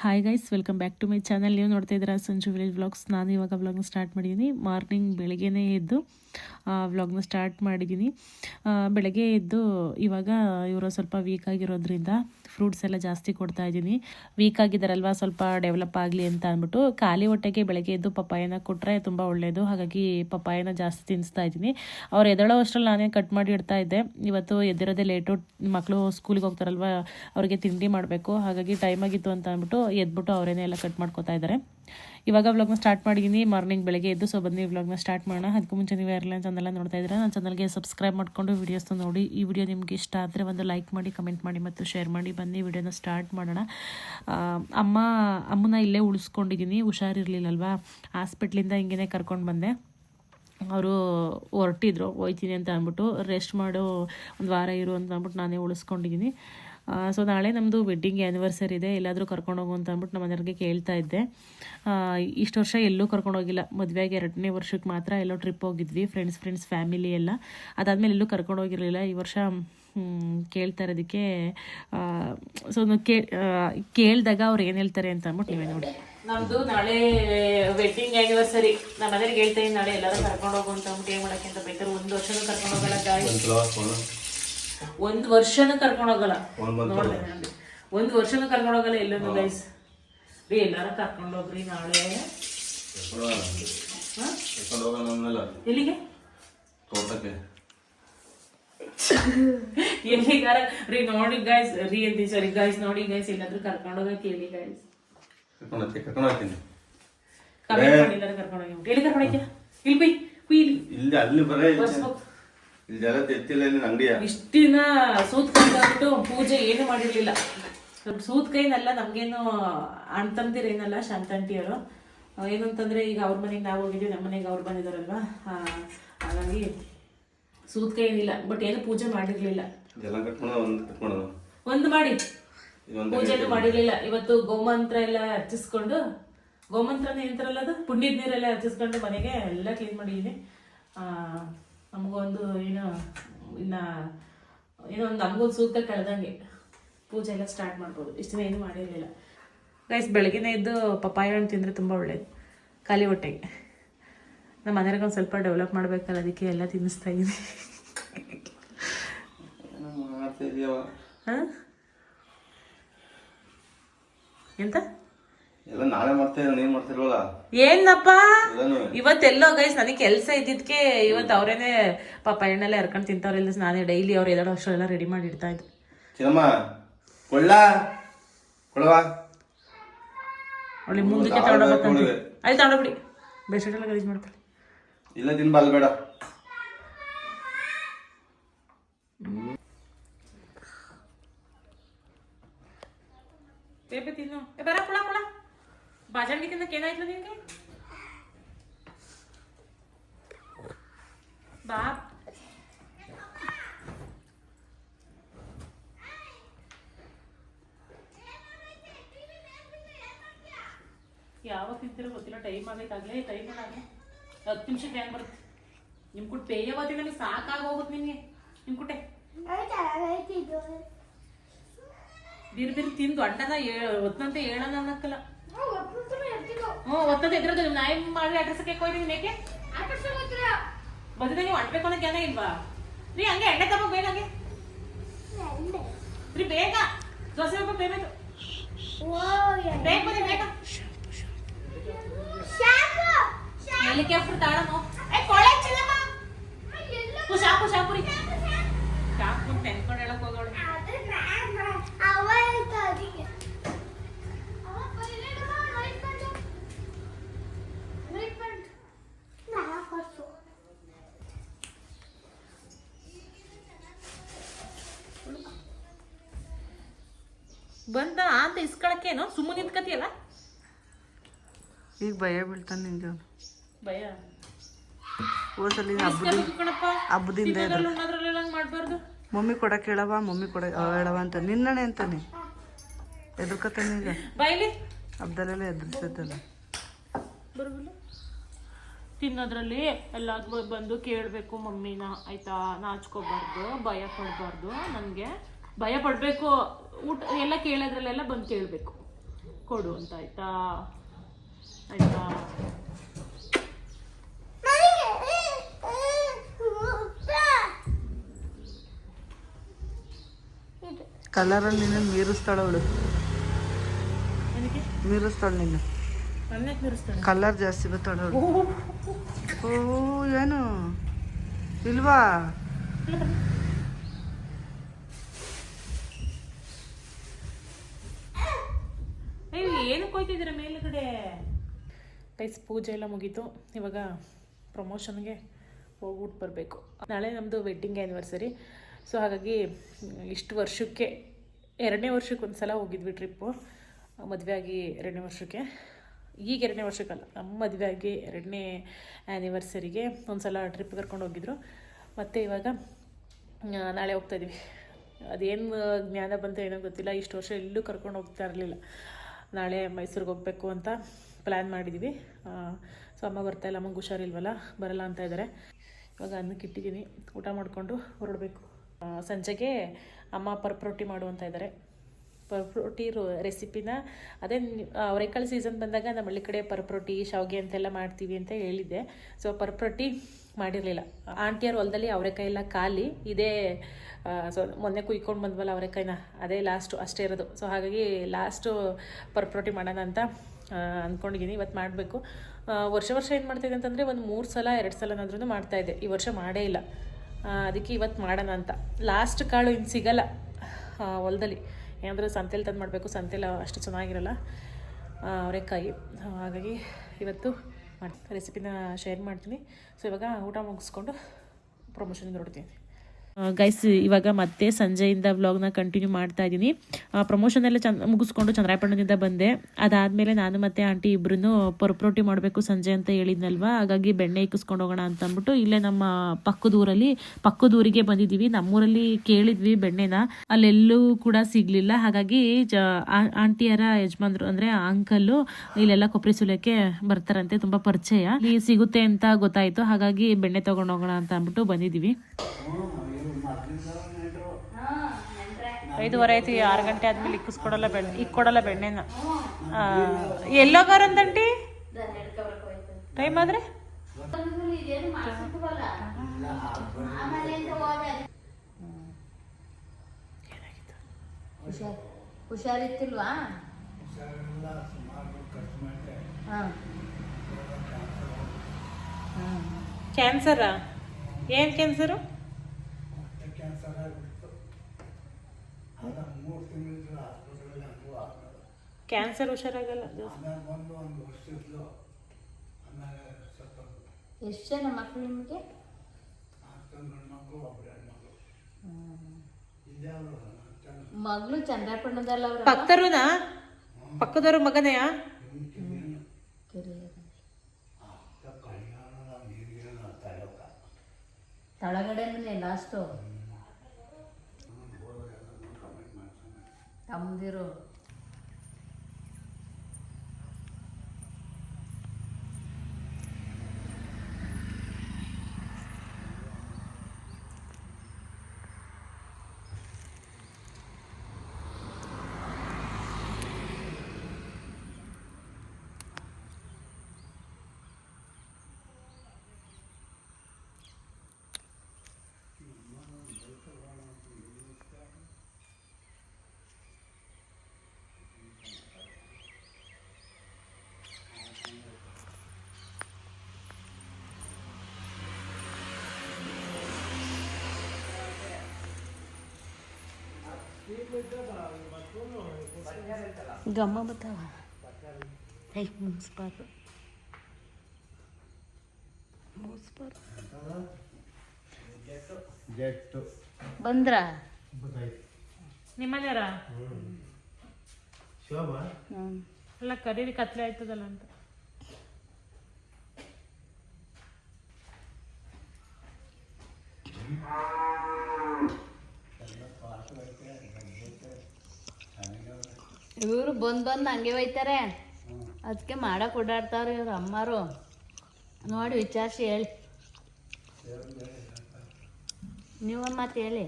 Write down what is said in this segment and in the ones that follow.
Hi guys welcome back to my channel ನೀವು ನೋಡ್ತಾ ಇದ್ದೀರಾ ಸಂಜು ವಿಲೇಜ್ ವ್ಲಾಗ್ಸ್ ನಾನು ಇವಾಗ ವ್ಲಾಗ್ನ ಸ್ಟಾರ್ಟ್ ಮಾಡಿದ್ದೀನಿ. ಮಾರ್ನಿಂಗ್ ಬೆಳಗ್ಗೆನೇ ಎದ್ದು ವ್ಲಾಗ್ನ ಸ್ಟಾರ್ಟ್ ಮಾಡಿದ್ದೀನಿ. ಬೆಳಗ್ಗೆ ಎದ್ದು ಇವಾಗ ಇವರು ಸ್ವಲ್ಪ ವೀಕ್ ಆಗಿರೋದ್ರಿಂದ ಫ್ರೂಟ್ಸ್ ಎಲ್ಲ ಜಾಸ್ತಿ ಕೊಡ್ತಾ ಇದ್ದೀನಿ. ವೀಕ್ ಆಗಿದ್ದಾರಲ್ವಾ ಸ್ವಲ್ಪ ಡೆವಲಪ್ ಆಗಲಿ ಅಂತ ಅಂದ್ಬಿಟ್ಟು ಖಾಲಿ ಹೊಟ್ಟೆಗೆ ಬೆಳಗ್ಗೆ ಎದ್ದು ಪಪ್ಪಾಯನ ಕೊಟ್ಟರೆ ತುಂಬ ಒಳ್ಳೆಯದು ಹಾಗಾಗಿ ಪಪ್ಪಾಯನ ಜಾಸ್ತಿ ತಿನ್ನಿಸ್ತಾ ಇದ್ದೀನಿ. ಅವ್ರು ಎದ್ದಳೋ ಅಷ್ಟರಲ್ಲಿ ನಾನೇ ಕಟ್ ಮಾಡಿ ಇಡ್ತಾ ಇದ್ದೆ. ಇವತ್ತು ಎದ್ದಿರೋದೇ ಲೇಟು ಮಕ್ಕಳು ಸ್ಕೂಲಿಗೆ ಹೋಗ್ತಾರಲ್ವ, ಅವರಿಗೆ ತಿಂಡಿ ಮಾಡಬೇಕು. ಹಾಗಾಗಿ ಟೈಮ್ ಆಗಿತ್ತು ಅಂತ ಅಂದ್ಬಿಟ್ಟು ಎದ್ಬಿಟ್ಟು ಅವರೇನೆ ಎಲ್ಲ ಕಟ್ ಮಾಡ್ಕೋತಾ ಇದ್ದಾರೆ. ಇವಾಗ ವ್ಲಾಗ್ನ ಸ್ಟಾರ್ಟ್ ಮಾಡಿದ್ದೀನಿ ಮಾರ್ನಿಂಗ್ ಬೆಳಗ್ಗೆ ಎದ್ದು ಸೊ ಬನ್ನಿ ವ್ಲಾಗ್ನ ಸ್ಟಾರ್ಟ್ ಮಾಡೋಣ. ಅದಕ್ಕೆ ಮುಂಚೆ ನೀವು ಯಾರೆಲ್ಲ ಚಾನಲ್ ನೋಡ್ತಾ ಇದ್ದೀರಾ. ನನ್ನ ಚಾನಲ್ಗೆ ಸಬ್ಸ್ಕ್ರೈಬ್ ಮಾಡಿಕೊಂಡು ವೀಡಿಯೋಸ್ನ ನೋಡಿ. ಈ ವಿಡಿಯೋ ನಿಮಗೆ ಇಷ್ಟ ಆದರೆ ಒಂದು ಲೈಕ್ ಮಾಡಿ ಕಮೆಂಟ್ ಮಾಡಿ ಮತ್ತು ಶೇರ್ ಮಾಡಿ. ಬನ್ನಿ ವಿಡಿಯೋನ ಸ್ಟಾರ್ಟ್ ಮಾಡೋಣ. ಅಮ್ಮ, ಅಮ್ಮನ ಇಲ್ಲೇ ಉಳಿಸ್ಕೊಂಡಿದ್ದೀನಿ ಹುಷಾರಿರಲಿಲ್ಲಲ್ವಾ? ಹಾಸ್ಪಿಟ್ಲಿಂದ ಹಿಂಗೇ ಕರ್ಕೊಂಡು ಬಂದೆ. ಅವರು ಹೊರಟಿದ್ರು, ಹೋಯ್ತೀನಿ ಅಂತ ಅಂದ್ಬಿಟ್ಟು. ರೆಸ್ಟ್ ಮಾಡು, ಒಂದು ವಾರ ಇರು ಅಂತ ಅಂದ್ಬಿಟ್ಟು ನಾನೇ ಉಳಿಸ್ಕೊಂಡಿದ್ದೀನಿ ಸೊ ನಾಳೆ ನಮ್ಮದು ವೆಡ್ಡಿಂಗ್ ಆ್ಯನಿವರ್ಸರಿ ಇದೆ. ಎಲ್ಲಾದರೂ ಕರ್ಕೊಂಡೋಗು ಅಂತ ಅಂದ್ಬಿಟ್ಟು ನಮ್ಮ ಮನೆಯವ್ರಿಗೆ ಕೇಳ್ತಾ ಇದ್ದೆ. ಆ, ಇಷ್ಟು ವರ್ಷ ಎಲ್ಲೂ ಕರ್ಕೊಂಡೋಗಿಲ್ಲ ಮದುವೆಗೆ ಎರಡನೇ ವರ್ಷಕ್ಕೆ ಮಾತ್ರ ಎಲ್ಲೋ ಟ್ರಿಪ್ ಹೋಗಿದ್ವಿ. ಫ್ರೆಂಡ್ಸ್ ಫ್ರೆಂಡ್ಸ್ ಫ್ಯಾಮಿಲಿ ಎಲ್ಲ. ಅದಾದಮೇಲೆ ಎಲ್ಲೂ ಕರ್ಕೊಂಡೋಗಿರಲಿಲ್ಲ ಈ ವರ್ಷ ಕೇಳ್ತಾ ಇರೋದಕ್ಕೆ ಸೊ ಕೇ ಕೇಳಿದಾಗ ಅವ್ರು ಏನು ಹೇಳ್ತಾರೆ ಅಂತ ಅಂದ್ಬಿಟ್ಟು ನೀವೇ ನೋಡಿ. ನಮ್ಮದು ನಾಳೆ ವೆಡ್ಡಿಂಗ್ ಆ್ಯನಿವರ್ಸರಿ ನಮ್ಮ ಮನೆಗೆ ಹೇಳ್ತಾ ಇದ್ದೀನಿ ನಾಳೆ ಎಲ್ಲರೂ ಕರ್ಕೊಂಡು ಹೋಗು ಅಂತ ಅಂದ್ಬಿಟ್ಟು ಏನು ಮಾಡೋಕ್ಕಿಂತ ಅಂತ. ಬೇಕಾದ್ರೆ ಒಂದು ವರ್ಷನೂ ಕರ್ಕೊಂಡು ಹೋಗಲ್ಲ ಒಂದು ವರ್ಷನೂ ಕರ್ಕೊಂಡೋಗಲ್ಲ ಒಂದು ವರ್ಷನೂ ಕರ್ಕೊಂಡೋಗಲ್ಲ ಎಲ್ಲೊಂದು ಗೈಸ್ ರೀ ಎಲ್ಲಾರ ಕರ್ಕೊಂಡೋಗ್ರಿ ನಾಳೆ? ಎಲ್ಲಿಗೆ? ತೋಟಕ್ಕೆ. ಎಲ್ಲಿಗಾರ ರೀ ನೋಡಿ ಗೈಸ್ ರೀ ಅಂತ ಸರಿ ಗೈಸ್ ನೋಡಿ ಗೈಸ್ ಎಲ್ಲಾದ್ರೂ ಕರ್ಕೊಂಡೋಗ ಕೇಳಿ ಗಾಯ್ಸ್ ಗೈಸ್ ಕರ್ಕೊಂಡು ಹೋಗ್ತೀನಿ ಕರ್ಕೊಂಡು ಕಮೆಂಟ್ ಮಾಡಿ ಎಲ್ಲಾರು ಕರ್ಕೊಂಡು ಹೋಗಿ. ಎಲ್ಲಿ ಕರ್ಕೊಂಡು ಹೋಗ್ತೀಯ? ಇಲ್ಲಿ ಬೈ ಕುಯ್ ಇಲ್ಲಿ. ಇಲ್ಲಿ ಅಲ್ಲಿ ಬರೇ ಇಲ್ಲಿ ಸೂತ್ ಕೈ ಬಂದ್ಬಿಟ್ಟು ಜನ ಅಂಗಡಿಯ ಇಷ್ಟ್ ದಿನ ಪೂಜೆ ಏನು ಮಾಡಿರ್ಲಿಲ್ಲ. ಸೂತ್ ಕೈನಲ್ಲ ನಮ್ಗೇನು ಅಣ್ಣ ಶಾಂತಂಟಿಯವರು. ಏನಂತಂದ್ರೆ ಈಗ ಅವ್ರ ಮನೆಗೆ ನಾವು ಹೋಗಿದ್ವಿ ನಮ್ಮ ಮನೆಗೆ ಅವ್ರು ಬಂದಿದಾರಲ್ವಾ? ಹಾಗಾಗಿ ಸೂತ್ ಕೈ ಏನಿಲ್ಲ ಬಟ್ ಏನು ಪೂಜೆ ಮಾಡಿರ್ಲಿಲ್ಲ. ಒಂದು ಮಾಡಿ. ಪೂಜೆನು ಮಾಡಿರ್ಲಿಲ್ಲ. ಇವತ್ತು ಗೋಮಂತ್ರ ಎಲ್ಲ ಅರ್ಚಿಸ್ಕೊಂಡು ಗೋಮಂತ್ರನೇ ಏನಂತಾರಲ್ಲ ಅದು? ಪುಣ್ಯದ ನೀರೆಲ್ಲ ಅರ್ಚಿಸ್ಕೊಂಡು ಮನೆಗೆ ಎಲ್ಲ ಕ್ಲೀನ್ ಮಾಡಿದ್ದೀನಿ ಆ, ನಮಗೊಂದು ಏನೋ ಇನ್ನ ಏನೋ ಒಂದು ನಮಗೊಂದು ಸೂಕ್ತ ಕಳೆದಂಗೆ ಪೂಜೆ ಎಲ್ಲ ಸ್ಟಾರ್ಟ್ ಮಾಡ್ಬೋದು. ಇಷ್ಟು ದಿನ ಏನು ಮಾಡಿರಲಿಲ್ಲ. ಗೈಸ್ ಬೆಳಗ್ಗೆ ಎದ್ದು ಪಪ್ಪಾಯ ಹಣ್ಣು ತಿಂದರೆ ತುಂಬ ಒಳ್ಳೇದು. ಖಾಲಿ ಹೊಟ್ಟೆಗೆ. ನಮ್ಮ ಮನೆಯವ್ರಿಗೆ ಒಂದು ಸ್ವಲ್ಪ ಡೆವಲಪ್ ಮಾಡ್ಬೇಕಲ್ಲ ಅದಕ್ಕೆ ಎಲ್ಲ ತಿನ್ನಿಸ್ತಾ ಇದ್ದೀನಿ ಹಾಂ? ಎಂತ? ಎಲ್ಲ ನಾಳೆ ನೀನ್ ಏನಪ್ಪ ಇವತ್ತೆಲ್ಲೋ ಗೈಸ್ ನನಗೆ ಕೆಲಸ ಇದ್ದಿದ್ಕೆ ಇವತ್ತು ಅವರೇನೆ ಪಾಪ ಎಣ್ಣೆಲ್ಲ ಎರ್ಕೊಂಡು ತಿಂತವ್ರಿಲ್ಲ ನಾನೇ ಡೈಲಿ ಅವ್ರ ಎರಡು ವರ್ಷ ಎಲ್ಲ ರೆಡಿ ಮಾಡಿ ಇಡ್ತಾ ಇದ್ದೆ. ಚಿನ್ನಮ್ಮ ಕೊಳ್ಳ? ಅವಳಿ ಮುಂದಕ್ಕೆ ತಗೊಂಡೋಗ್ಬೇಕಂತ. ಅಲ್ಲಿ ತಗೊಂಡೋಗ್ಬಿಡಿ. ಗಲೀಜ್ ಮಾಡ್ತಾರೆ ಇಲ್ಲ ಬೇಡ. ಬೇಬೆ ತಿನ್ನು. ಬರ ಕುಳ ಕುಳ ಬಾಜಾರ್ಗೆ ತಿನ್ನಕ್ಕೆ ಏನಾಯ್ತು ನಿನಗೆ ಬಾ ಯಾವಾಗ ತಿಂತೀರೋ ಗೊತ್ತಿಲ್ಲ ಟೈಮ್ ಆಗೈತಾಗಲೇ ಟೈಮ್ ಆಗಲಿ ಹತ್ತು ನಿಮಿಷಕ್ಕೆ ಹೆಂಗೆ ಬರುತ್ತೆ ನಿಮ್ ಕುಟ್ ಪೇ ಯಾವತ್ತಿ ನನಗೆ ಸಾಕಾಗಿ ಹೋಗುತ್ತೆ ನಿನಗೆ ನಿಮ್ಮ ಕುಟ್ಟೆ ಬಿರ್ ಬಿರ್ ತಿಂದು ಅಣ್ಣನ ಹೊತ್ತಂತೆ ಹೇಳೋಣ ಅನ್ನಕ್ಕಲ್ಲ ಹ್ಞೂ ಒತ್ತದ ಎದ್ರದ್ದು ನಾಯಿ ಮಾಡಿ ಅಡ್ರೆಸ್ಗೆ ಕೊಯ್ದೀನಿ ಏಕೆ ಬದಿದೆ ನೀವು ಅಂಟ್ಬೇಕು ಅನ್ನೋ ಜ್ಞಾನ ಇಲ್ವಾ? ರೀ ಹಂಗೆ ಎಣ್ಣೆ ತಗೋ ಬೇಗ ಹಂಗೆ. ರೀ ಬೇಗ. ದೋಸೆ ಹಬ್ಬ ಬೇಗ ಬೇಗ ಬನ್ನಿ ಬೇಗ. ಎಲ್ಲಿಗೆ ಹಾಕ್ಬಿಟ್ಟು ತಾಳಮ್ಮ. ಅಂತ ಇಸ್ಕೊಳಕ್ಕೇನು? ಸುಮ್ಮನೆ ನಿಂತ್ಕತಿಯಲ್ಲ ಈಗ ಭಯ ಬೀಳ್ತಾನೆ ನಿಂಗೆ ಭಯ? ಹೋದ್ಸಲಿ ಹಬ್ಬದ ಹಬ್ಬದಿಂದ ಮಾಡಬಾರ್ದು. ಮಮ್ಮಿ ಕೊಡಕ್ಕೆ ಹೇಳವ ಮಮ್ಮಿ ಕೊಡ ಹೇಳವ ಅಂತ. ನಿನ್ನಣೆ ಅಂತಾನೆ. ಎದುರ್ಕತಾನೆ ಈಗ. ಹಬ್ಬದಲ್ಲೆಲ್ಲ ಬರಬಲ್ಲ ತಿನ್ನೋದ್ರಲ್ಲಿ ಎಲ್ಲ ಬಂದು ಕೇಳಬೇಕು ಮಮ್ಮಿನ ಆಯ್ತಾ? ನಾಚ್ಕೋಬಾರ್ದು ಭಯ ಪಡಬಾರ್ದು. ನನಗೆ ಭಯ ಪಡಬೇಕು. ಊಟ ಎಲ್ಲ ಕೇಳೋದ್ರಲ್ಲೆಲ್ಲ ಬಂದು ಕೇಳಬೇಕು. ಕೊಡು ಅಂತ ಆಯ್ತಾ? ಆಯ್ತಾ? ಕಲರಲ್ಲಿ ನಿನ್ನ ಮೀರಿಸ್ತಾಳೆ ಅವಳು ಮೀರಿಸ್ತಾಳೆ ನಿನ್ನ. ಕಲರ್ ಜಾಸ್ತಿ ಬರ್ತಾಳೆ ಅವಳು ಓ ಏನು? ಇಲ್ವಾ ಅಯ್ಯೋ ಏನು ಮೇಲುಗಡೆ? ಗೈಸ್ ಪೂಜೆ ಎಲ್ಲ ಮುಗೀತು. ಇವಾಗ ಪ್ರಮೋಷನ್ಗೆ ಹೋಗ್ಬಿಟ್ಟು ಬರಬೇಕು. ನಾಳೆ ನಮ್ಮದು ವೆಡ್ಡಿಂಗ್ ಆ್ಯನಿವರ್ಸರಿ ಸೊ ಹಾಗಾಗಿ ಇಷ್ಟು ವರ್ಷಕ್ಕೆ, ಎರಡನೇ ವರ್ಷಕ್ಕೆ ಒಂದು ಸಲ ಹೋಗಿದ್ವಿ ಟ್ರಿಪ್ಪು ಮದುವೆ ಆಗಿ ಎರಡನೇ ವರ್ಷಕ್ಕೆ. ಈಗ ಎರಡನೇ ವರ್ಷಕ್ಕಲ್ಲ ನಮ್ಮ ಮದುವೆ ಆಗಿ ಎರಡನೇ ಆ್ಯನಿವರ್ಸರಿಗೆ ಒಂದು ಸಲ ಟ್ರಿಪ್ ಕರ್ಕೊಂಡು ಹೋಗಿದ್ರು. ಮತ್ತು ಇವಾಗ ನಾಳೆ ಹೋಗ್ತಾಯಿದ್ವಿ ಅದೇನು ಜ್ಞಾನ ಬಂತು ಏನೋ ಗೊತ್ತಿಲ್ಲ. ಇಷ್ಟು ವರ್ಷ ಎಲ್ಲೂ ಕರ್ಕೊಂಡು ಹೋಗ್ತಾ ಇರಲಿಲ್ಲ. ನಾಳೆ ಮೈಸೂರಿಗೆ ಹೋಗಬೇಕು ಅಂತ ಪ್ಲ್ಯಾನ್ ಮಾಡಿದ್ದೀವಿ ಸೊ ಅಮ್ಮ ಬರ್ತಾ ಇಲ್ಲ, ಅಮ್ಮಂಗೆ ಹುಷಾರಿಲ್ವಲ್ಲ, ಬರಲ್ಲ ಅಂತ ಇದ್ದಾರೆ ಇವಾಗ ಅನ್ನಕ್ಕೆ ಇಟ್ಟಿದ್ದೀನಿ, ಊಟ ಮಾಡಿಕೊಂಡು ಹೊರಡಬೇಕು. ಸಂಜೆಗೆ ಅಮ್ಮ ಪರ್ಪ್ ರೊಟ್ಟಿ ಮಾಡು ಅಂತ ಇದ್ದಾರೆ ಪರ್ಪ್ ರೊಟ್ಟಿ ರೆಸಿಪಿನ ಅದೇ ಅವರೆಕಾಳು ಸೀಸನ್ ಬಂದಾಗ ನಮ್ಮ ಹಳ್ಳಿ ಕಡೆ ಪರ್ಪ್ ರೊಟ್ಟಿ ಶಾವಿಗೆ ಅಂತೆಲ್ಲ ಮಾಡ್ತೀವಿ ಅಂತ ಹೇಳಿದ್ದೆ. ಸೊ ಪರ್ಪ್ ಮಾಡಿರಲಿಲ್ಲ. ಆಂಟಿಯರ ಹೊಲದಲ್ಲಿ ಅವರೆಕಾಯಿ ಎಲ್ಲ ಖಾಲಿ, ಇದೇ ಸೊ ಮೊನ್ನೆ ಕುಯ್ಕೊಂಡು ಬಂದ್ವಲ್ಲ ಅವರೆಕಾಯಿನ, ಅದೇ ಲಾಸ್ಟು ಅಷ್ಟೇ ಇರೋದು. ಸೊ ಹಾಗಾಗಿ ಲಾಸ್ಟು ಪರ್ಪ್ರೋಟಿ ಮಾಡೋಣ ಅಂತ ಅಂದ್ಕೊಂಡಿದ್ದೀನಿ ಇವತ್ತು ಮಾಡಬೇಕು. ವರ್ಷ ವರ್ಷ ಏನು ಮಾಡ್ತಿದ್ದೆ ಅಂತಂದರೆ ಒಂದು ಮೂರು ಸಲ, ಎರಡು ಸಲನಾದ್ರೂ ಮಾಡ್ತಾಯಿದ್ದೆ ಈ ವರ್ಷ ಮಾಡೇ ಇಲ್ಲ. ಅದಕ್ಕೆ ಇವತ್ತು ಮಾಡೋಣ ಅಂತ. ಲಾಸ್ಟ್ ಕಾಳು ಇನ್ನು ಸಿಗಲ್ಲ ಹೊಲದಲ್ಲಿ. ಏನಾದರೂ ಸಂತೆಲಿ ತಂದು ಮಾಡಬೇಕು ಸಂತೆಲಿ ಅಷ್ಟು ಚೆನ್ನಾಗಿರಲ್ಲ ಅವರೆಕಾಯಿ. ಹಾಗಾಗಿ ಇವತ್ತು ಮಾಡಿ ರೆಸಿಪಿನ ಶೇರ್ ಮಾಡ್ತೀನಿ. ಸೊ ಇವಾಗ ಊಟ ಮುಗಿಸ್ಕೊಂಡು ಪ್ರಮೋಷನ್ಗೆ ಹೊರಡ್ತೀನಿ. ಗೈಸ್ ಇವಾಗ ಮತ್ತೆ ಸಂಜೆಯಿಂದ ವ್ಲಾಗ್ನ ಕಂಟಿನ್ಯೂ ಮಾಡ್ತಾ ಇದ್ದೀನಿ ಪ್ರಮೋಷನ್ ಎಲ್ಲ ಚಂದ ಮುಗಿಸ್ಕೊಂಡು ಚಂದ್ರಾಯಪಟ್ಟಣದಿಂದ ಬಂದೆ. ಅದಾದಮೇಲೆ ನಾನು ಮತ್ತೆ ಆಂಟಿ ಇಬ್ಬರೂ ಪರ್ಪ್ರೋಟಿ ಮಾಡಬೇಕು ಸಂಜೆ ಅಂತ ಹೇಳಿದ್ನಲ್ವಾ? ಹಾಗಾಗಿ ಬೆಣ್ಣೆ ಇಕ್ಕಿಸ್ಕೊಂಡು ಹೋಗೋಣ ಅಂತ ಅಂದ್ಬಿಟ್ಟು ಇಲ್ಲೇ ನಮ್ಮ ಪಕ್ಕದ ಊರಲ್ಲಿ, ಪಕ್ಕದ ಊರಿಗೆ ಬಂದಿದ್ದೀವಿ. ನಮ್ಮೂರಲ್ಲಿ ಕೇಳಿದ್ವಿ ಬೆಣ್ಣೆನ. ಅಲ್ಲೆಲ್ಲೂ ಕೂಡ ಸಿಗಲಿಲ್ಲ. ಹಾಗಾಗಿ ಜ ಆಂಟಿಯರ ಯಜಮಾನ್ರು, ಅಂದರೆ ಅಂಕಲ್ಲು ಇಲ್ಲೆಲ್ಲ ಕೊಬ್ಬರಿ ಸುಲಕ್ಕೆ ಬರ್ತಾರಂತೆ, ತುಂಬ ಪರಿಚಯ. ಸಿಗುತ್ತೆ ಅಂತ ಗೊತ್ತಾಯಿತು. ಹಾಗಾಗಿ ಬೆಣ್ಣೆ ತಗೊಂಡು ಹೋಗೋಣ ಅಂತ ಅಂದ್ಬಿಟ್ಟು ಬಂದಿದ್ದೀವಿ. ಐದುವರೆ ಆಯ್ತು ಆರು ಗಂಟೆ ಆದ್ಮೇಲೆ ಇಕ್ಕಿಸ್ಕೊಡಲ್ಲ ಬೆಣ್ಣೆ ಇಕ್ಕೊಡಲ್ಲ ಬೆಣ್ಣೆನ. ಎಲ್ಲೋಗಾರಂದಂಟಿ ಟೈಮ್ ಆದ್ರೆ? ಹುಷಾರ್ ಹುಷಾರಿತ್ತಿಲ್ವಾ ಹಾಂ. ಕ್ಯಾನ್ಸರಾ ಏನು ಕ್ಯಾನ್ಸರು ಕ್ಯಾನ್ಸರ್ ಹುಷಾರಾಗಲ್ಲ ಎಷ್ಟು ಜನ ಮಕ್ಕಳು ನಿಮಗೆ? ಮಗಳು ಚಂದ್ರಪಟ್ಟಣದಲ್ಲ ಅವ್ರ ಪಕ್ಕದರುನಾ ಪಕ್ಕದವ್ರ ಮಗನೆಯಾ? ತಳಗಡೆನೇ ಲಾಸ್ಟು 담대로 ಗಮ್ಮ ಬತ್ತಾವ. ಹೇ ಮುನ್ಸ್ಬಾರ್ದು ಮುನ್ಸ್ಬಾರ್ದು ಬಂದ್ರ? ನಿಮ್ಮನೆಯರ ಹ್ಞೂ ಅಲ್ಲ ಕರೀರಿ ಕತ್ಲೆ ಆಯ್ತದಲ್ಲ ಅಂತ. ಇವರು ಬಂದು ಬಂದು ಹಂಗೆ ಒಯ್ತಾರೆ ಅದಕ್ಕೆ ಮಾಡಕ್ಕೆ ಓಡಾಡ್ತಾರೆ ಇವ್ರ ಅಮ್ಮರು. ನೋಡಿ ವಿಚಾರಿಸಿ ಹೇಳಿ. ನೀವು ಮತ್ತೆ ಹೇಳಿ.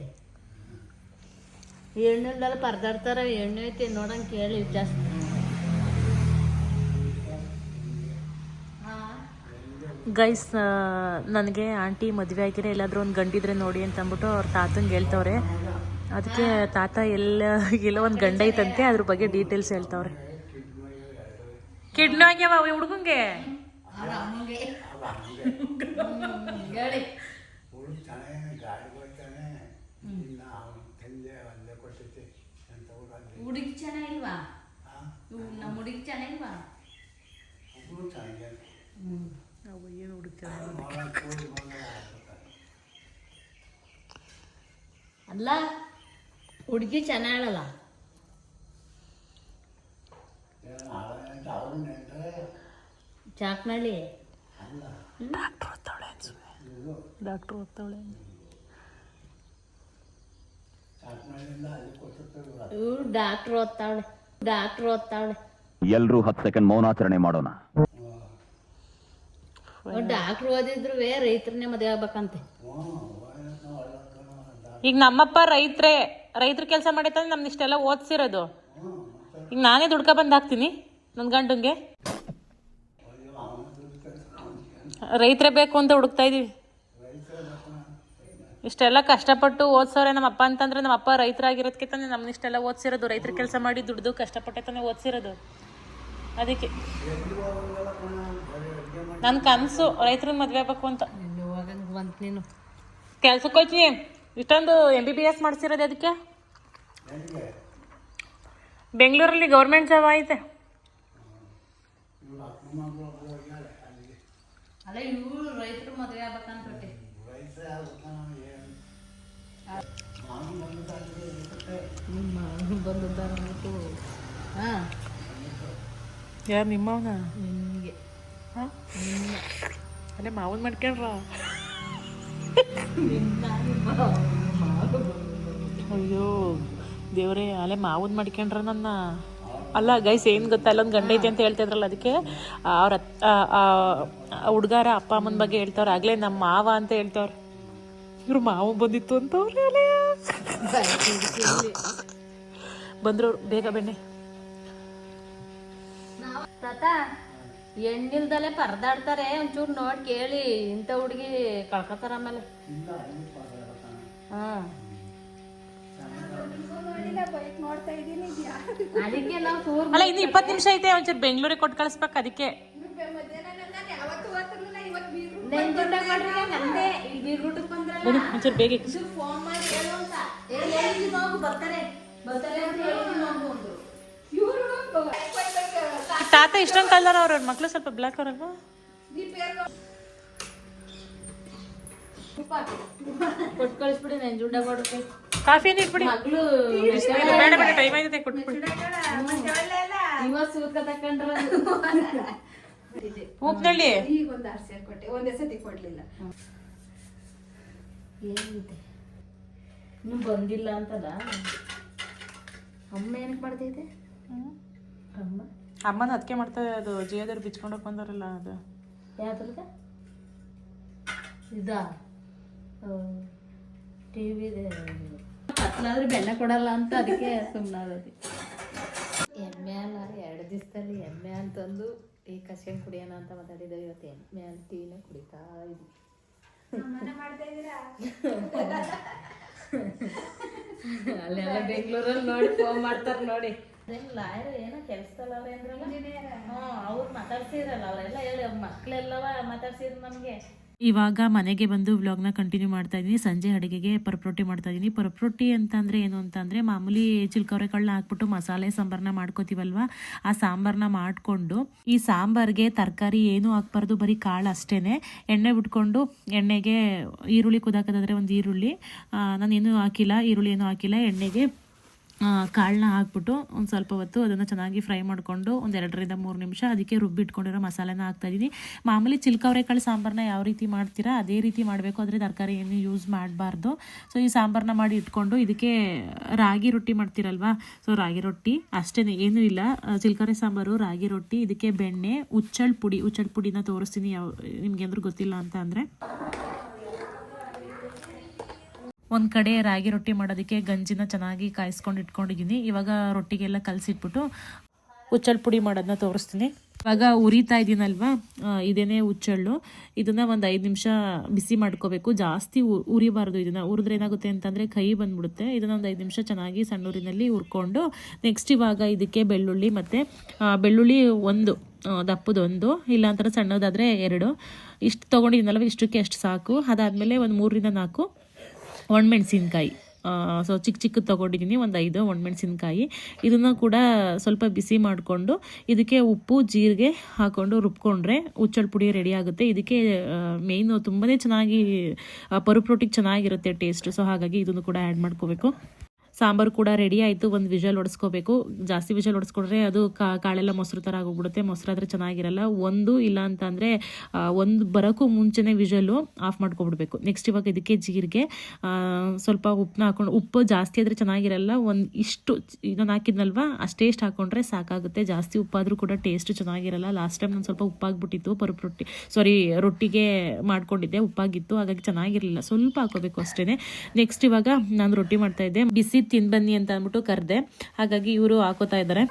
ಎಣ್ಣೆಲ್ಲ ಪರ್ದಾಡ್ತಾರೆ ಎಣ್ಣೆ ಐತಿ ನೋಡಂಗೆ ಕೇಳಿ ವಿಚಾರಿಸಿ. ಗೈಸ್ ನನಗೆ ಆಂಟಿ ಮದುವೆ ಆಗಿರೋ ಎಲ್ಲಾದರೂ ಒಂದು ಗಂಡಿದ್ರೆ ನೋಡಿ ಅಂತಂದ್ಬಿಟ್ಟು ಅವ್ರ ತಾತಂಗೆ ಹೇಳ್ತವ್ರೆ. ಅದಕ್ಕೆ ತಾತ ಎಲ್ಲ ಎಲ್ಲೋ ಒಂದು ಗಂಡ ಐತಂತೆ ಅದ್ರ ಬಗ್ಗೆ ಡೀಟೇಲ್ಸ್ ಹೇಳ್ತಾವ್ರೆ. ಕಿಡ್ನಿ ಆಗ್ಯಾವ ಹುಡುಗಂಗೆ? ಹುಡುಗಿ ಚೆನ್ನಾಗಿಲ್ವಾ ನಮ್ಮ ಹುಡುಗಿ ಚೆನ್ನಾಗಿಲ್ವಾ ಏನು ಹುಡುಕ್ತಾರೆ ಅಲ್ಲ ಹುಡುಗಿ ಚೆನ್ನಾಗಲ್ಲ. ಚಾಕ್ನಳ್ಳಿ. ಡಾಕ್ಟ್ರ್ ಓದ್ತಾವಳೆ ಇವ್ರು ಡಾಕ್ಟ್ರ್ ಓದ್ತಾವಳೆ ಡಾಕ್ಟ್ರ್ ಓದ್ತಾವಳೆ ಎಲ್ರೂ ಹತ್ತು ಸೆಕೆಂಡ್ ಮೌನಾಚರಣೆ ಮಾಡೋಣ. ಡಾಕ್ಟ್ರ್ ಓದಿದ್ರು ರೈತರನ್ನೇ ಮದುವೆ ಆಗ್ಬೇಕಂತೆ. ಈಗ ನಮ್ಮಪ್ಪ ರೈತರೇ ರೈತರ ಕೆಲಸ ಮಾಡೈತಂದ್ರೆ ನಮ್ದು ಇಷ್ಟೆಲ್ಲ ಓದಿಸಿರೋದು. ಈಗ ನಾನೇ ದುಡ್ಕ ಬಂದು ಹಾಕ್ತೀನಿ ನನ್ನ ಗಂಡಂಗೆ. ರೈತರೇ ಬೇಕು ಅಂತ ಹುಡುಕ್ತಾ ಇದೀವಿ. ಇಷ್ಟೆಲ್ಲ ಕಷ್ಟಪಟ್ಟು ಓದ್ಸೋರೆ ನಮ್ಮ ಅಪ್ಪ ಅಂತಂದ್ರೆ ನಮ್ಮ ಅಪ್ಪ ರೈತರಾಗಿರೋದಕ್ಕೆ ತಾನೆ ನಮ್ಮನ್ನ ಇಷ್ಟೆಲ್ಲ ಓದಿಸಿರೋದು. ರೈತರ ಕೆಲಸ ಮಾಡಿ ದುಡ್ದು ಕಷ್ಟಪಟ್ಟೆ ತಾನೆ ಓದಿಸಿರೋದು. ಅದಕ್ಕೆ ನನ್ನ ಕನಸು ರೈತರನ್ನ ಮದುವೆ ಆಗ್ಬೇಕು ಅಂತ. ನೀನು. ಕೆಲ್ಸಕ್ಕೆ ಹೋಯ್ತೀನಿ. ಇಷ್ಟೊಂದು ಎಂ ಬಿ ಬಿ ಎಸ್ ಮಾಡ್ಸಿರೋದು ಅದಕ್ಕೆ ಬೆಂಗಳೂರಲ್ಲಿ ಗೌರ್ಮೆಂಟ್ ಜಾಬ್ ಐತೆ. ಯಾರು ನಿಮ್ಮವನ? ನಿಮಗೆ. ಅಲ್ಲೇ ಮಾವನ್ ಮಾಡ್ಕೊಂಡ್ರ? ಅಯ್ಯೋ, ದೇವರೇ ಅಲ್ಲೇ ಮಾವನ್ ಮಾಡ್ಕೊಂಡ್ರ ನನ್ನ. ಅಲ್ಲ ಗೈಸ್ ಏನು ಗೊತ್ತಾ? ಅಲ್ಲೊಂದು ಗಂಡ ಐತೆ ಅಂತ ಹೇಳ್ತಾ ಇದ್ರಲ್ಲ ಅದಕ್ಕೆ. ಅವ್ರ ಹುಡುಗಾರ ಅಪ್ಪ ಅಮ್ಮನ ಬಗ್ಗೆ ಹೇಳ್ತಾವ್ರ. ಆಗ್ಲೇ ನಮ್ಮ ಮಾವ ಅಂತ ಹೇಳ್ತಾವ್ರ. ಇವ್ರು ಮಾವ ಬಂದಿತ್ತು ಅಂತ ಅವ್ರೆ ಅಲ್ಲೇ ಬಂದ್ರು ಬೇಗ ಬೆಣ್ಣೆ ತಾತ ಎಣ್ಣಿಲ್ದಲೆ ಪರದಾಡ್ತಾರೆ ಒಂಚೂರು ನೋಡಿ ಕೇಳಿ ಇಂಥ ಹುಡುಗಿ ಕಳ್ಕೊತಾರ ಆಮೇಲೆ. ಹಾಂ. ಅದಕ್ಕೆ ನಾವು ಟೂರ್ ಅಲ್ಲ ಇನ್ನು ಇಪ್ಪತ್ತು ನಿಮಿಷ ಐತೆ ಒಂಚೂರು ಬೆಂಗಳೂರಿಗೆ ಕೊಟ್ಟು ಕಳಿಸ್ಬೇಕು ಅದಕ್ಕೆ. ಒಂಚೂರು ಬೇಗ ಬರ್ತಾರೆ. ಬರ್ತಾರೆ ಅಂತ ಹೇಳಿದ್ದೀನಿ ಹೋಗು ಅಂದ್ರು ತಾತ ಇಷ್ಟೊಂದು ಕಲರ್ ಅವ್ರ ಮಕ್ಳು ಸ್ವಲ್ಪ ಬ್ಲಾಕ್ ಅವರಲ್ವಾ? ಕಾಫಿ ಇಟ್ಬಿಡಿ. ಬೇಡ ಬೇಡ ಟೈಮ್ ಆಗಿದೆ ಕೊಟ್ಬಿಡಿ. ಈಗ ಒಂದು ಆರು ಸೇರ್ ಕೊಟ್ಟೆ ಒಂದೇ ಸತಿ ಕೊಡ್ಲಿಲ್ಲ ಏನಿದೆ? ಇನ್ನು ಬಂದಿಲ್ಲ ಅಂತಲ್ಲ. ಅಮ್ಮ ಏನಕ್ಕೆ ಮಾಡ್ತೈತೆ ಅಮ್ಮ? ಅಮ್ಮನ ಅದಕ್ಕೆ ಮಾಡ್ತಾರೆ ಅದು ಜಿಯೋದವ್ರು ಬಿಚ್ಕೊಂಡೋಗಿ ಬಂದವರಲ್ಲ ಅದು. ಯಾವ್ದ್ರದ ಇದಾ? ಟಿ ವಿದೆ ಕತ್ಲಾದ್ರೆ ಬೆಣ್ಣೆ ಕೊಡಲ್ಲ ಅಂತ ಅದಕ್ಕೆ ಸುಮ್ಮನಾದಿ ಎಮ್ಮೆ ಅಲ್ಲ ಎರಡು ದಿವಸದಲ್ಲಿ ಎಮ್ಮೆ ಅಂತಂದು ಟೀ ಕಸ್ಕೊಂಡು ಕುಡಿಯೋಣ ಅಂತ ಮಾತಾಡಿದ್ದೇವೆ ಇವತ್ತು ಎಮ್ಮೆ ಅಂತ ಟೀನೇ ಕುಡಿತಾ ಇದ್ವಿ. ಅಲ್ಲೆಲ್ಲ ಬೆಂಗಳೂರಲ್ಲಿ ನೋಡಿ ಫೋನ್ ಮಾಡ್ತಾರೆ ನೋಡಿ. ಲಾಯರ್ ಏನೋ ಕೆಲಸದಲ್ಲ ಹ್ಞೂ ಅವ್ರು ಮಾತಾಡ್ಸಿರಲ್ಲ ಅವರೆಲ್ಲ ಹೇಳಿ ಮಕ್ಳೆಲ್ಲವ ಮಾತಾಡ್ಸಿದ್ರು ನಮಗೆ. ಇವಾಗ ಮನೆಗೆ ಬಂದು ವ್ಲಾಗ್ನ ಕಂಟಿನ್ಯೂ ಮಾಡ್ತಾ ಇದ್ದೀನಿ ಸಂಜೆ ಅಡುಗೆಗೆ ಪರಪ್ರೊಟ್ಟಿ ಮಾಡ್ತಾ ಇದ್ದೀನಿ ಪರಪ್ರೊಟ್ಟಿ ಅಂತಂದರೆ ಏನು ಅಂತಂದರೆ ಮಾಮೂಲಿ ಚಿಲ್ಕವ್ರೆ ಕಳ್ಳ ಹಾಕ್ಬಿಟ್ಟು ಮಸಾಲೆ ಸಾಂಬಾರನ್ನ ಮಾಡ್ಕೋತೀವಲ್ವ? ಆ ಸಾಂಬಾರನ್ನ ಮಾಡಿಕೊಂಡು ಈ ಸಾಂಬಾರ್ಗೆ ತರಕಾರಿ ಏನೂ ಹಾಕ್ಬಾರ್ದು ಬರೀ ಕಾಳು ಅಷ್ಟೇ ಎಣ್ಣೆ ಬಿಟ್ಕೊಂಡು ಎಣ್ಣೆಗೆ ಈರುಳ್ಳಿ ಕುದಾಕೋದಾದರೆ ಒಂದು ಈರುಳ್ಳಿ. ನಾನು ಏನೂ ಹಾಕಿಲ್ಲ ಈರುಳ್ಳಿ ಏನೂ ಹಾಕಿಲ್ಲ. ಎಣ್ಣೆಗೆ ಕಾಳನ್ನ ಹಾಕ್ಬಿಟ್ಟು ಒಂದು ಸ್ವಲ್ಪ ಹೊತ್ತು ಅದನ್ನು ಚೆನ್ನಾಗಿ ಫ್ರೈ ಮಾಡಿಕೊಂಡು ಒಂದು ಎರಡರಿಂದ ಮೂರು ನಿಮಿಷ ಅದಕ್ಕೆ ರುಬ್ಬಿಟ್ಕೊಂಡಿರೋ ಮಸಾಲೆನ ಹಾಕ್ತಾಯಿದ್ದೀನಿ ಮಾಮೂಲಿ ಚಿಲ್ಕವರೆಕಾಳು ಸಾಂಬಾರನ್ನ ಯಾವ ರೀತಿ ಮಾಡ್ತೀರಾ ಅದೇ ರೀತಿ ಮಾಡಬೇಕು, ಆದರೆ ತರಕಾರಿ ಏನು ಯೂಸ್ ಮಾಡಬಾರ್ದು. ಸೊ ಈ ಸಾಂಬಾರನ್ನ ಮಾಡಿ ಇಟ್ಕೊಂಡು ಇದಕ್ಕೆ ರಾಗಿ ರೊಟ್ಟಿ ಮಾಡ್ತೀರಲ್ವಾ? ಸೊ ರಾಗಿ ರೊಟ್ಟಿ ಅಷ್ಟೇ ಏನೂ ಇಲ್ಲ. ಚಿಲ್ಕರೆ ಸಾಂಬಾರು, ರಾಗಿ ರೊಟ್ಟಿ, ಇದಕ್ಕೆ ಬೆಣ್ಣೆ, ಉಚ್ಚಳ್ ಪುಡಿ. ಉಚ್ಚಳ್ ಪುಡಿನ ತೋರಿಸ್ತೀನಿ ಯಾವ ನಿಮ್ಗೆ ಅಂದರೂ ಗೊತ್ತಿಲ್ಲ ಅಂತ ಅಂದರೆ. ಒಂದು ಕಡೆ ರಾಗಿ ರೊಟ್ಟಿ ಮಾಡೋದಕ್ಕೆ ಗಂಜಿನ ಚೆನ್ನಾಗಿ ಕಾಯಿಸ್ಕೊಂಡು ಇಟ್ಕೊಂಡಿದ್ದೀನಿ. ಇವಾಗ ರೊಟ್ಟಿಗೆಲ್ಲ ಕಲಸಿಟ್ಬಿಟ್ಟು ಉಚ್ಚಲ್ ಪುಡಿ ಮಾಡೋದನ್ನ ತೋರಿಸ್ತೀನಿ. ಇವಾಗ ಉರಿತಾ ಇದ್ದೀನಲ್ವಾ ಇದೇನೆ ಹುಚ್ಚಳ್ಳು ಇದನ್ನ ಒಂದು ಐದು ನಿಮಿಷ ಬಿಸಿ ಮಾಡ್ಕೋಬೇಕು. ಜಾಸ್ತಿ ಉರಿಬಾರ್ದು ಇದನ್ನ. ಉರಿದ್ರೆ ಏನಾಗುತ್ತೆ ಅಂತಂದರೆ ಕೈ ಬಂದ್ಬಿಡುತ್ತೆ. ಇದನ್ನ ಒಂದು ಐದು ನಿಮಿಷ ಚೆನ್ನಾಗಿ ಸಣ್ಣೂರಿನಲ್ಲಿ ಹುರ್ಕೊಂಡು ನೆಕ್ಸ್ಟ್ ಇವಾಗ ಇದಕ್ಕೆ ಬೆಳ್ಳುಳ್ಳಿ ಮತ್ತು ಬೆಳ್ಳುಳ್ಳಿ ಒಂದು ದಪ್ಪದೊಂದು ಇಲ್ಲಾಂತರ ಸಣ್ಣದಾದರೆ ಎರಡು. ಇಷ್ಟು ತೊಗೊಂಡಿದ್ದೀನಲ್ವ? ಇಷ್ಟಕ್ಕೆ ಅಷ್ಟು ಸಾಕು. ಅದಾದಮೇಲೆ ಒಂದು ಮೂರರಿಂದ ನಾಲ್ಕು ಒಣಮೆಣಸಿನ್ಕಾಯಿ. ಸೊ ಚಿಕ್ಕ ಚಿಕ್ಕದು ತೊಗೊಂಡಿದ್ದೀನಿ ಒಂದು ಐದು ಒಣಮೆಣಸಿನ್ಕಾಯಿ. ಇದನ್ನು ಕೂಡ ಸ್ವಲ್ಪ ಬಿಸಿ ಮಾಡಿಕೊಂಡು, ಇದಕ್ಕೆ ಉಪ್ಪು, ಜೀರಿಗೆ ಹಾಕ್ಕೊಂಡು ರುಬ್ಕೊಂಡ್ರೆ ಉಚ್ಚಳ ಪುಡಿ ರೆಡಿ ಆಗುತ್ತೆ. ಇದಕ್ಕೆ ಮೇಯ್ನು ತುಂಬಾ ಚೆನ್ನಾಗಿ ಪರುಪ್ರೋಟಿಗೆ ಚೆನ್ನಾಗಿರುತ್ತೆ ಟೇಸ್ಟ್ ಸೊ ಹಾಗಾಗಿ ಇದನ್ನು ಕೂಡ ಆ್ಯಡ್ ಮಾಡ್ಕೋಬೇಕು. ಸಾಂಬಾರು ಕೂಡ ರೆಡಿ ಆಯಿತು. ಒಂದು ವಿಷಲ್ ಹೊಡೆಸ್ಕೋಬೇಕು ಜಾಸ್ತಿ ವಿಷಲ್ ಹೊಡೆಸ್ಕೊಂಡ್ರೆ ಅದು ಕಾಳೆಲ್ಲ ಮೊಸರು ಥರ ಆಗೋಗ್ಬಿಡುತ್ತೆ. ಮೊಸರಾದರೆ ಚೆನ್ನಾಗಿರಲ್ಲ. ಒಂದು ಇಲ್ಲ ಅಂತಂದರೆ ಒಂದು ಬರೋಕ್ಕೂ ಮುಂಚೆನೇ ವಿಷಲು ಆಫ್ ಮಾಡ್ಕೊಬಿಡ್ಬೇಕು. ನೆಕ್ಸ್ಟ್ ಇವಾಗ ಇದಕ್ಕೆ ಜೀರಿಗೆ ಸ್ವಲ್ಪ ಉಪ್ಪನ್ನ ಹಾಕೊಂಡು, ಉಪ್ಪು ಜಾಸ್ತಿ ಆದರೆ ಚೆನ್ನಾಗಿರಲ್ಲ. ಒಂದು ಇಷ್ಟು ಇದನ್ನು ಹಾಕಿದ್ನಲ್ವಾ? ಅಷ್ಟೇಷ್ಟು ಹಾಕೊಂಡ್ರೆ ಸಾಕಾಗುತ್ತೆ. ಜಾಸ್ತಿ ಉಪ್ಪಾದರೂ ಕೂಡ ಟೇಸ್ಟ್ ಚೆನ್ನಾಗಿರಲ್ಲ. ಲಾಸ್ಟ್ ಟೈಮ್ ನಾನು ಸ್ವಲ್ಪ ಉಪ್ಪಾಗ್ಬಿಟ್ಟಿತ್ತು, ಪರುಪ್ ರೊಟ್ಟಿ ಸಾರಿ ರೊಟ್ಟಿಗೆ ಮಾಡ್ಕೊಂಡಿದ್ದೆ. ಉಪ್ಪಾಗಿತ್ತು, ಹಾಗಾಗಿ ಚೆನ್ನಾಗಿರಲಿಲ್ಲ. ಸ್ವಲ್ಪ ಹಾಕೋಬೇಕು ಅಷ್ಟೇ ನೆಕ್ಸ್ಟ್ ಇವಾಗ ನಾನು ರೊಟ್ಟಿ ಮಾಡ್ತಾ ಇದ್ದೆ. ಬಿಸಿ ತಿಂದು ಬನ್ನಿ ಅಂತ ಅಂದ್ಬಿಟ್ಟು ಕರೆದೆ. ಹಾಗಾಗಿ ಇವರು ಹಾಕೋತಾ ಇದ್ದಾರೆ.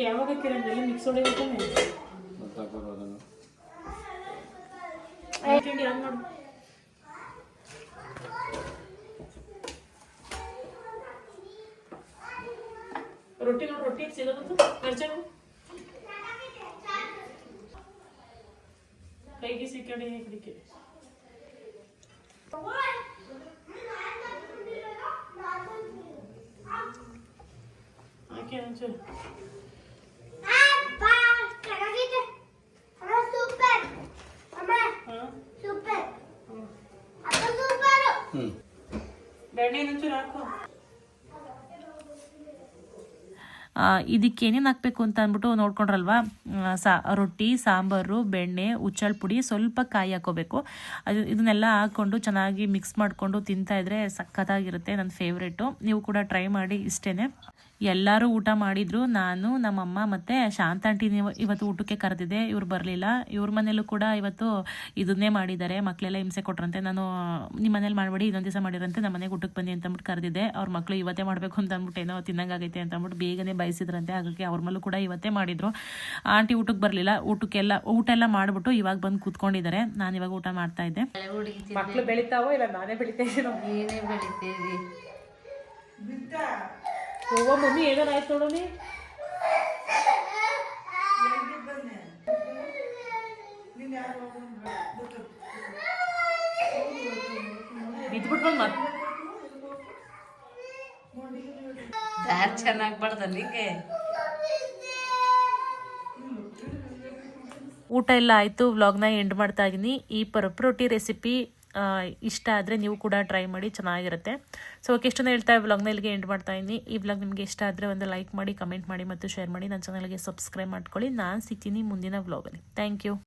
ಯಾವಾಗ ಮಿಕ್ಸ್ ರೊಟ್ಟಿ ನೋಡಿ ರೊಟ್ಟಿ ಸಿಗೋದು ಖರ್ಚಾಗ ಕೈಗೆ ಸಿಕ್ಕಡೆ ಕಡಿಕೆ ಹಾಕಿ ಒಂಚೂರು ಹಾಂ ಬೆಣ್ಣೆ ಒಂಚೂರು ಹಾಕು ಇದಕ್ಕೆ ಏನೇನು ಹಾಕಬೇಕು ಅಂತ ಅಂದ್ಬಿಟ್ಟು ನೋಡ್ಕೊಂಡ್ರಲ್ವಾ? ಸಾ, ರೊಟ್ಟಿ, ಸಾಂಬಾರು, ಬೆಣ್ಣೆ ಉಚ್ಚಳ ಪುಡಿ ಸ್ವಲ್ಪ ಕಾಯಿ ಹಾಕೋಬೇಕು. ಅದು ಇದನ್ನೆಲ್ಲ ಹಾಕ್ಕೊಂಡು ಚೆನ್ನಾಗಿ ಮಿಕ್ಸ್ ಮಾಡಿಕೊಂಡು ತಿಂತಾಯಿದ್ರೆ ಸಖತ್ತಾಗಿರುತ್ತೆ, ನನ್ನ ಫೇವ್ರೇಟು ನೀವು ಕೂಡ ಟ್ರೈ ಮಾಡಿ ಇಷ್ಟೇ ಎಲ್ಲರೂ ಊಟ ಮಾಡಿದ್ರು. ನಾನು ನಮ್ಮಮ್ಮ ಮತ್ತು ಶಾಂತ ಆಂಟಿನ ಇವತ್ತು ಊಟಕ್ಕೆ ಕರೆದಿದ್ದೆ. ಇವ್ರು ಬರಲಿಲ್ಲ. ಇವ್ರ ಮನೇಲೂ ಕೂಡ ಇವತ್ತು ಇದನ್ನೇ ಮಾಡಿದ್ದಾರೆ. ಮಕ್ಕಳೆಲ್ಲ ಹಿಂಸೆ ಕೊಟ್ರಂತೆ. ನಾನು ನಿಮ್ಮ ಮನೇಲಿ ಮಾಡಬೇಡಿ ಇನ್ನೊಂದು ದಿವಸ ಮಾಡಿರಂತೆ. ನಮ್ಮ ಮನೆಗೆ ಊಟಕ್ಕೆ ಬನ್ನಿ ಅಂತ ಅಂದ್ಬಿಟ್ಟು ಕರೆದಿದ್ದೆ. ಅವ್ರ ಮಕ್ಕಳು ಇವತ್ತೇ ಮಾಡಬೇಕು ಅಂತ ಅಂದ್ಬಿಟ್ಟು ಏನೋ ತಿನ್ನಂಗಾಗೈತೆ ಅಂತ ಅಂದ್ಬಿಟ್ಟು ಬೇಗನೆ ಬಯಸಿದ್ರಂತೆ ಹಾಗಾಗಿ ಅವ್ರ ಮೇಲೂ ಕೂಡ ಇವತ್ತೇ ಮಾಡಿದ್ರು. ಆಂಟಿ ಊಟಕ್ಕೆ ಬರಲಿಲ್ಲ. ಊಟಕ್ಕೆಲ್ಲ ಊಟ ಎಲ್ಲ ಮಾಡಿಬಿಟ್ಟು ಇವಾಗ ಬಂದು ಕೂತ್ಕೊಂಡಿದ್ದಾರೆ. ನಾನು ಇವಾಗ ಊಟ ಮಾಡ್ತಾ ಇದ್ದೆ. ಮಕ್ಕಳು ಬೆಳಿತಾವೋ ಇಲ್ಲ ನಾನೇ ಬೆಳಿತಾ ಇದ್ದೀನಿ? ಹೋಗೋ ಮಮ್ಮಿ ಏನಾರ ಆಯ್ತು ನೋಡೋನಿ ಬಿದ್ಬಿಟ್ಟು ಬಂದು ಮತ್ತೆ ಯಾರು ಚೆನ್ನಾಗಿ ಬಡ್ದ ನಿಂಗೆ ಊಟ ಎಲ್ಲ ಆಯಿತು ವ್ಲಾಗ್ನ ಎಂಡ್ ಮಾಡ್ತಾ ಇದ್ದೀನಿ ಈ ಪರಪ್ ರೊಟ್ಟಿ ರೆಸಿಪಿ ಇಷ್ಟ ಆದರೆ ನೀವು ಕೂಡ ಟ್ರೈ ಮಾಡಿ ಚೆನ್ನಾಗಿರುತ್ತೆ. ಸೊ ಓಕೆ ಇಷ್ಟೊಂದು ಹೇಳ್ತಾ ವ್ಲಾಗ್ನ ಇಲ್ಲಿಗೆ ಎಂಡ್ ಮಾಡ್ತಾ ಇದ್ದೀನಿ. ಈ ವ್ಲಾಗ್ ನಿಮಗೆ ಇಷ್ಟ ಆದರೆ ಒಂದು ಲೈಕ್ ಮಾಡಿ ಕಮೆಂಟ್ ಮಾಡಿ ಮತ್ತು ಶೇರ್ ಮಾಡಿ. ನನ್ನ ಚಾನಲ್ಗೆ ಸಬ್ಸ್ಕ್ರೈಬ್ ಮಾಡ್ಕೊಳ್ಳಿ. ನಾನು ಸಿಗ್ತೀನಿ ಮುಂದಿನ ವ್ಲಾಗಲ್ಲಿ ಥ್ಯಾಂಕ್ ಯು